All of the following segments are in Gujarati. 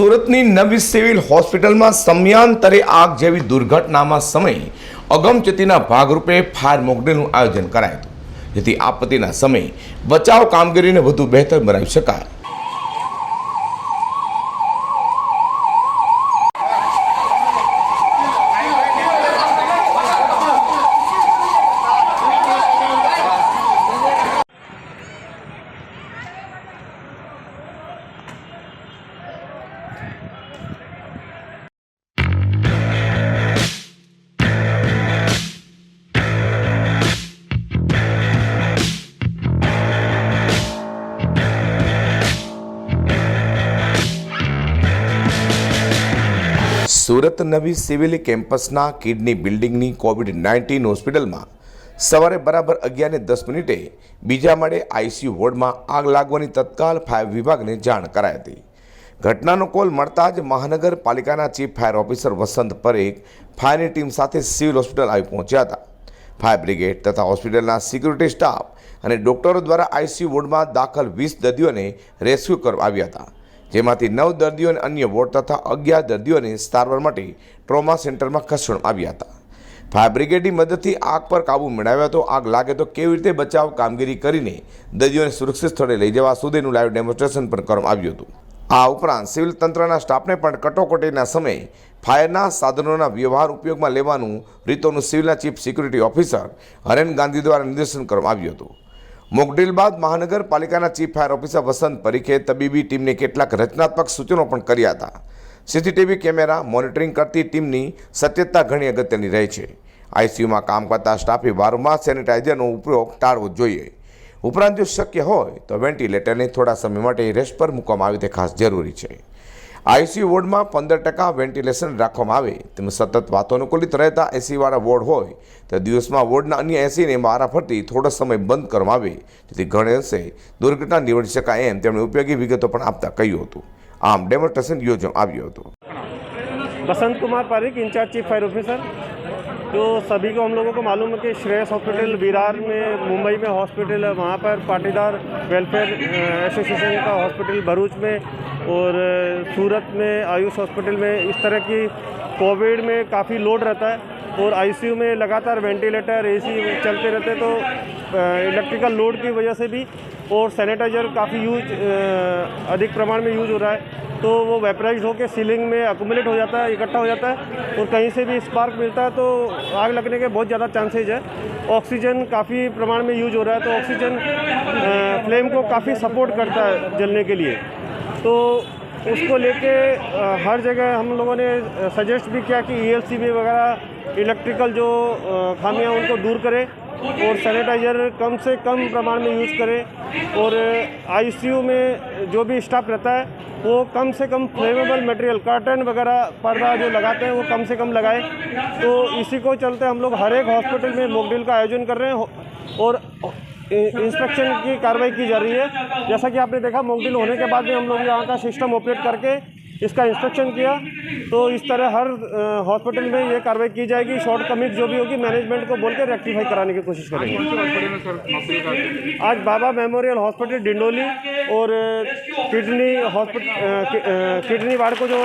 સુરતની નવી સિવિલ હોસ્પિટલમાં સમયાંતરે આગ જેવી દુર્ઘટનામાં સમયે અગમચેતીના ભાગરૂપે ફાયર મોકડ્રીલનું આયોજન કરાયું હતું. જેથી આપત્તિના સમયે બચાવ કામગીરીને વધુ બહેતર બનાવી શકાય. સુરત નવી સિવિલ કેમ્પસના કિડની બિલ્ડિંગની કોવિડ નાઇન્ટીન હોસ્પિટલમાં સવારે બરાબર અગિયારને દસ મિનિટે બીજા માળે આઈસીયુ વોર્ડમાં આગ લાગવાની તત્કાલ ફાયર વિભાગને જાણ કરાઈ હતી. ઘટનાનો કોલ મળતા જ મહાનગરપાલિકાના chief fire officer Vasant Parekh ફાયરની team સાથે સિવિલ હોસ્પિટલ આવી પહોંચ્યા હતા. ફાયર બ્રિગેડ તથા હોસ્પિટલના સિક્યુરિટી સ્ટાફ અને ડોક્ટરો દ્વારા આઈસીયુ વોર્ડમાં દાખલ વીસ દર્દીઓને રેસ્ક્યુ કરવા આવ્યા હતા. જેમાંથી નવ દર્દીઓને અન્ય વોર્ડ તથા અગિયાર દર્દીઓને સારવાર માટે ટ્રોમા સેન્ટરમાં ખસેડવામાં આવ્યા હતા. ફાયર બ્રિગેડની મદદથી આગ પર કાબૂ મેળવ્યો તો આગ લાગે તો કેવી રીતે બચાવ કામગીરી કરીને દર્દીઓને સુરક્ષિત સ્થળે લઈ જવા સુધીનું લાઈવ ડેમોન્સ્ટ્રેશન પણ કરવામાં આવ્યું હતું. આ ઉપરાંત સિવિલ તંત્રના સ્ટાફને પણ કટોકટીના સમયે ફાયરના સાધનોના વ્યવહાર ઉપયોગમાં લેવાનું રીતોનું સિવિલના chief security officer Haren Gandhi દ્વારા નિર્દેશન કરવામાં આવ્યું હતું. મોકડ્રીલ બાદ મહાનગરપાલિકાના ચીફ ફાયર ઓફિસર વસંત પરીખે તબીબી ટીમને કેટલાક રચનાત્મક સૂચનો પણ કર્યા હતા. સીસીટીવી કેમેરા મોનિટરિંગ કરતી ટીમની સત્યતા ઘણી અગત્યની રહે છે. આઈસીયુમાં કામ કરતા સ્ટાફે વારંવાર સેનિટાઇઝરનો ઉપયોગ ટાળવો જોઈએ. ઉપરાંત જો શક્ય હોય તો વેન્ટિલેટરને થોડા સમય માટે રેસ્ટ પર મૂકવામાં આવે તે ખાસ જરૂરી છે. આઈસીયુ વોર્ડમાં પંદર ટકા વેન્ટિલેશન રાખવામાં આવે. તેમ સતત વાતાનુકૂલિત રહેતા એસીવાળા વોર્ડ હોય, તો દિવસમાં વોર્ડના અન્ય એસીને મારા ફરતી થોડો સમય બંધ કરવામાં આવે. જેથી ઘણે અંશે દુર્ઘટના નિવડી શકાય એમ તેમણે ઉપયોગી વિગતો પણ આપતા કહ્યું હતું. આમ ડેમોન્સ્ટ્રેશન યોજવામાં આવ્યું હતું. Basantkumar Parikh, incharge chief fire officer. Officer तो सभी को हम लोगों को मालूम है कि श्रेयस हॉस्पिटल विरार में, मुंबई में हॉस्पिटल है। वहाँ पर पाटीदार वेलफेयर एसोसिएशन का हॉस्पिटल भरूच में और सूरत में, आयुष हॉस्पिटल में इस तरह की कोविड में काफ़ी लोड रहता है और आईसीयू में लगातार वेंटिलेटर, एसी चलते रहते तो इलेक्ट्रिकल लोड की वजह से भी और सैनिटाइजर काफ़ी यूज़ अधिक प्रमाण में यूज़ हो रहा है। तो वो वेपराइज होकर सीलिंग में अकुमुलेट हो जाता है, इकट्ठा हो जाता है, और कहीं से भी स्पार्क मिलता है तो आग लगने के बहुत ज़्यादा चांसेज है। ऑक्सीजन काफ़ी प्रमाण में यूज़ हो रहा है तो ऑक्सीजन फ्लेम को काफ़ी सपोर्ट करता है जलने के लिए। तो उसको लेके हर जगह हम लोगों ने सजेस्ट भी किया कि ई वगैरह इलेक्ट्रिकल जो खामियाँ उनको दूर करें और सैनिटाइज़र कम से कम प्रमाण में यूज़ करें। और आईसीयू में जो भी स्टाफ रहता है वो कम से कम फ्लेमेबल मटेरियल कर्टन वगैरह पर्दा जो लगाते हैं वो कम से कम लगाएँ। तो इसी को चलते हम लोग हर एक हॉस्पिटल में मॉकड्रिल का आयोजन कर रहे हैं और इंस्पेक्शन की कार्रवाई की जा रही है। जैसा कि आपने देखा मोकडील होने के बाद भी हम लोग यहाँ का सिस्टम ऑपरेट करके इसका इंस्पेक्शन किया तो इस तरह हर अ, हॉस्पिटल में ये कार्रवाई की जाएगी शॉर्ट कमिट जो भी होगी मैनेजमेंट को बोल के रेक्टिफाई कराने की कोशिश करेंगे हॉस्पिटल में सर नौकरी करते हैं आज बाबा मेमोरियल हॉस्पिटल डिंडोली और अ, किडनी हॉस्पिटल किडनी वार्ड को जो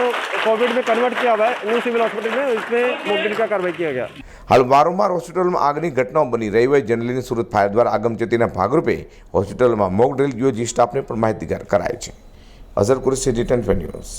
कोविड में कन्वर्ट किया हुआ है न्यू सिविल हॉस्पिटल में इसमें मोकड्रिल का कार्रवाई किया गया હાલ વારંવાર હોસ્પિટલમાં આગની ઘટનાઓ બની રહી હોય જેને લઈને સુરત ફાયર દ્વારા આગમચેતીના ભાગરૂપે હોસ્પિટલમાં મોક ડ્રીલ યોજી સ્ટાફને પણ માહિતીગાર કરાય છે અઝર કુરેશી રિટર્ન ન્યૂઝ